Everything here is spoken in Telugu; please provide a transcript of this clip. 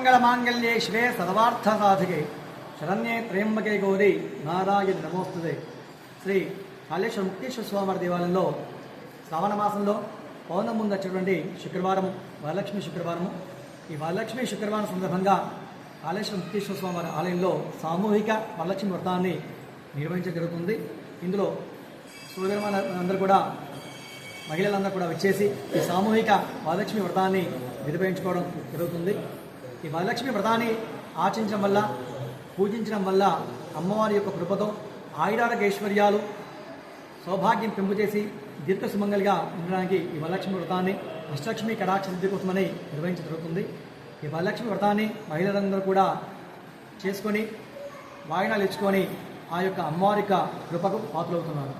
మంగళమాంగళ్యే శివే సర్వార్థ సాధకే శరణ్యే త్రయంబకే గౌరి. నారాయణ నమోస్తుదే శ్రీ కాళేశ్వర ముక్తేశ్వర స్వామివారి దేవాలయంలో శ్రావణ మాసంలో పౌర్ణం ముందు వచ్చేటువంటి శుక్రవారం వరలక్ష్మి శుక్రవారము. ఈ వరలక్ష్మి శుక్రవారం సందర్భంగా కాళేశ్వర ముక్తేశ్వర స్వామివారి ఆలయంలో సామూహిక వరలక్ష్మి వ్రతాన్ని నిర్వహించడం జరుగుతుంది. ఇందులో సోదరులందరూ కూడా మహిళలందరూ కూడా వచ్చేసి ఈ సామూహిక వరలక్ష్మి వ్రతాన్ని నిర్వహించుకోవడం జరుగుతుంది. ఈ వరలక్ష్మి వ్రతాన్ని ఆచరించడం వల్ల పూజించడం వల్ల అమ్మవారి యొక్క కృపతో ఆయురారోగ్యైశ్వర్యాలు సౌభాగ్యం పెంపు చేసి దీర్ఘ సుమంగలిగా ఉండడానికి ఈ వరలక్ష్మి వ్రతాన్ని అష్టలక్ష్మి కటాక్ష సిద్ధి కోసమని నిర్వహించడం జరుగుతుంది. ఈ వరలక్ష్మి వ్రతాన్ని మహిళలందరూ కూడా చేసుకొని వాయినాలు ఇచ్చుకొని ఆ యొక్క అమ్మవారి యొక్క కృపకు పాత్రలవుతున్నారు.